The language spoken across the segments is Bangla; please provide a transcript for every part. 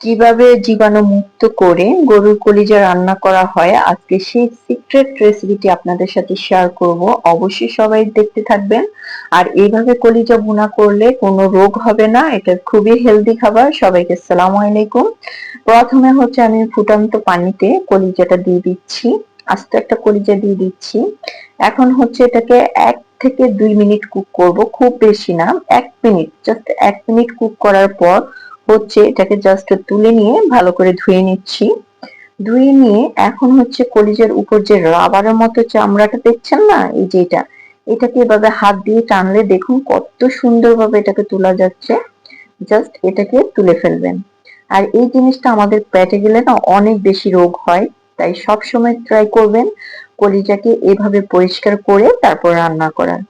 কীভাবে জীবাণু মুক্ত করে গরুর কলিজা রান্না করা হয়, আজকে সেই সিক্রেট রেসিপিটি আপনাদের সাথে শেয়ার করব। অবশ্যই সবাই দেখতে থাকবেন। আর এইভাবে কলিজা ভুনা করলে কোনো রোগ হবে না, এটা খুবই হেলদি খাবার। সবাইকে সালাম আলাইকুম। প্রথমে হচ্ছে আমি ফুটন্ত পানিতে কলিজাটা দিয়ে দিচ্ছি, আস্তে একটা কলিজা দিয়ে দিচ্ছি। এখন হচ্ছে এটাকে এক থেকে দুই মিনিট কুক করব, খুব বেশি না, এক মিনিট জাস্ট এক মিনিট কুক করার পর হচ্ছে, এটাকে জাস্ট তুলে নিয়ে ভালো করে ধুয়ে নিচ্ছি। ধুয়ে নিয়ে এখন হচ্ছে কলিজের উপর যে রাবারের মতো চামড়াটা দেখছেন না? এই যে এটা, এটাকে এভাবে হাত দিয়ে টানলে দেখুন কত সুন্দরভাবে এটাকে তোলা যাচ্ছে। জাস্ট এটাকে তুলে ফেলবেন। আর এই জিনিসটা আমাদের পেটে গেলে না অনেক বেশি রোগ হয়, তাই সব সময় ট্রাই করবেন কলিজাকে এভাবে পরিষ্কার করে তারপর রান্না করার।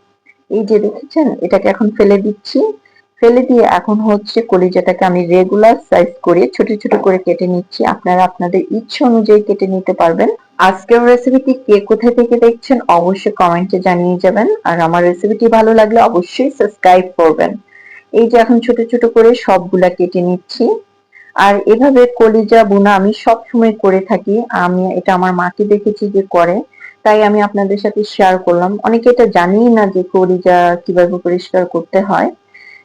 এই যে দেখেছেন, এটাকে এখন ফেলে দিচ্ছি। ফেলে দিয়ে এখন হচ্ছে কলিজাটাকে আমি রেগুলার সাইজ করে ছোট ছোট করে কেটে নিচ্ছি। আপনারা আপনাদের ইচ্ছে অনুযায়ী কেটে নিতে পারবেন। আজকের রেসিপিটি কে কোথা থেকে দেখছেন অবশ্যই কমেন্টে জানিয়ে যাবেন। আর আমার রেসিপিটি ভালো লাগলে অবশ্যই সাবস্ক্রাইব করবেন। এই যে এখন ছোট ছোট করে সবগুলা কেটে নিচ্ছি। আর এভাবে কলিজা বোনা আমি সব সময় করে থাকি। আমি, এটা আমার মাকে দেখেছি যে করে। তাই আমি আপনাদের সাথে শেয়ার করলাম। অনেকে এটা জানিই না যে কলিজা কীভাবে পরিষ্কার করতে হয়।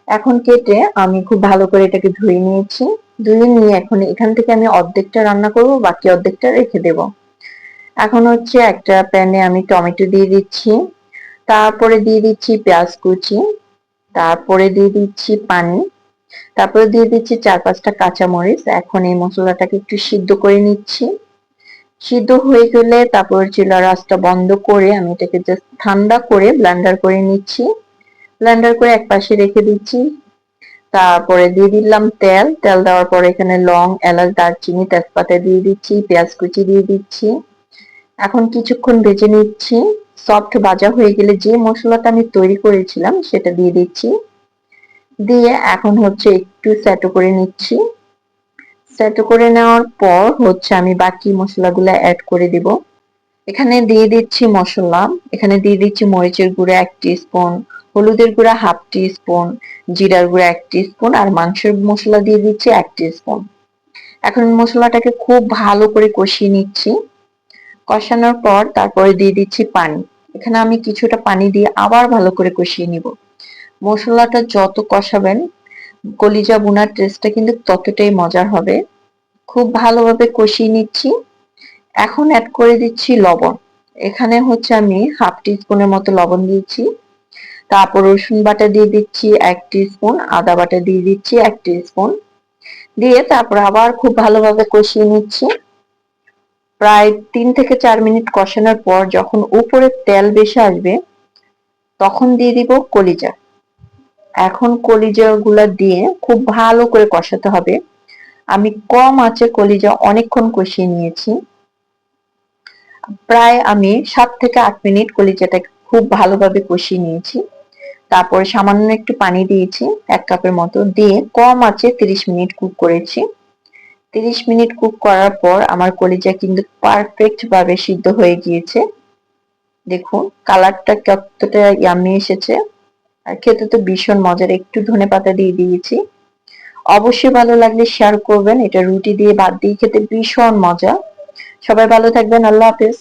এখন কেটে আমি খুব ভালো করে এটাকে ধুয়ে নিয়েছি। ধুয়ে নিয়ে এখন এখান থেকে আমি অর্ধেকটা রান্না করব, বাকি অর্ধেকটা রেখে দেব। এখন হচ্ছে একটা প্যানে আমি টমেটো দিয়ে দিচ্ছি। তারপরে দিয়ে দিচ্ছি পেঁয়াজ কুচি। তারপরে দিয়ে দিচ্ছি পানি। তারপরে দিয়ে দিচ্ছি চার পাঁচটা কাঁচামরিচ। এখন এই মশলাটাকে একটু সিদ্ধ করে নিচ্ছি। সিদ্ধ হয়ে গেলে তারপর চিলা রাসটা বন্ধ করে আমি এটাকে জাস্ট ঠান্ডা করে ব্লেন্ডার করে নিচ্ছি। ব্লেন্ডার করে এক পাশে রেখে দিচ্ছি। তারপরে দিয়ে দিলাম তেল। তেল দেওয়ার পরে এখানে লং, এলাচ, দারচিনি, তেজপাতা দিয়ে দিচ্ছি, পেঁয়াজ কুচি দিয়ে দিচ্ছি। এখন কিছুক্ষণ ভেজে নিচ্ছি। সফট ভাজা হয়ে গেলে যে মশলাটা আমি তৈরি করেছিলাম সেটা দিয়ে দিচ্ছি। দিয়ে এখন হচ্ছে একটু স্যাটো করে নিচ্ছি। স্যাটো করে নেওয়ার পর হচ্ছে আমি বাকি মশলাগুলো অ্যাড করে দিব। এখানে দিয়ে দিচ্ছি মশলা। এখানে দিয়ে দিচ্ছি মরিচের গুঁড়ো এক স্পুন হলুদের গুঁড়া হাফ টি স্পুন জিরার গুঁড়া এক টি স্পুন আর মাংসের মশলা দিয়ে দিচ্ছি এক টি স্পুন এখন মশলাটাকে খুব ভালো করে কষিয়ে নিচ্ছি। কষানোর পর তারপরে দিয়ে দিচ্ছি পানি। এখানে আমি কিছুটা পানি দিয়ে আবার ভালো করে কষিয়ে নিব। মশলাটা যত কষাবেন, কলিজা বোনার টেস্টটা কিন্তু ততটাই মজার হবে। খুব ভালোভাবে কষিয়ে নিচ্ছি। এখন অ্যাড করে দিচ্ছি লবণ। এখানে হচ্ছে আমি হাফ টি স্পুনের মতো লবণ দিয়েছি। তারপর রসুন বাটা দিয়ে দিচ্ছি এক স্পুন আদা বাটা দিয়ে দিচ্ছি এক স্পুন দিয়ে তারপর আবার খুব ভালোভাবে কষিয়ে নিচ্ছি। প্রায় তিন থেকে চার মিনিট কষানোর পর যখন উপরে তেল বেশি আসবে, তখন দিয়ে দিব কলিজা। এখন কলিজা গুলা দিয়ে খুব ভালো করে কষাতে হবে। আমি কম আছে কলিজা অনেকক্ষণ কষিয়ে নিয়েছি। প্রায় আমি সাত থেকে আট মিনিট কলিজাটা খুব ভালোভাবে কষিয়ে নিয়েছি। তারপরে সামান্য একটু পানি দিয়েছি, এক কাপের মতো দিয়ে কম আছে তিরিশ মিনিট কুক করেছি। তিরিশ মিনিট কুক করার পর আমার কলিজা কিন্তু পারফেক্ট ভাবে সিদ্ধ হয়ে গিয়েছে। দেখুন, কালারটা কতটা ইয়ামি এসেছে। আর খেতে তো ভীষণ মজার, একটু ধনে পাতা দিয়ে দিয়েছি। অবশ্যই ভালো লাগলে শেয়ার করবেন, এটা রুটি দিয়ে ভাত দিয়ে খেতে ভীষণ মজা। সবাই ভালো থাকবেন, আল্লাহ হাফেজ।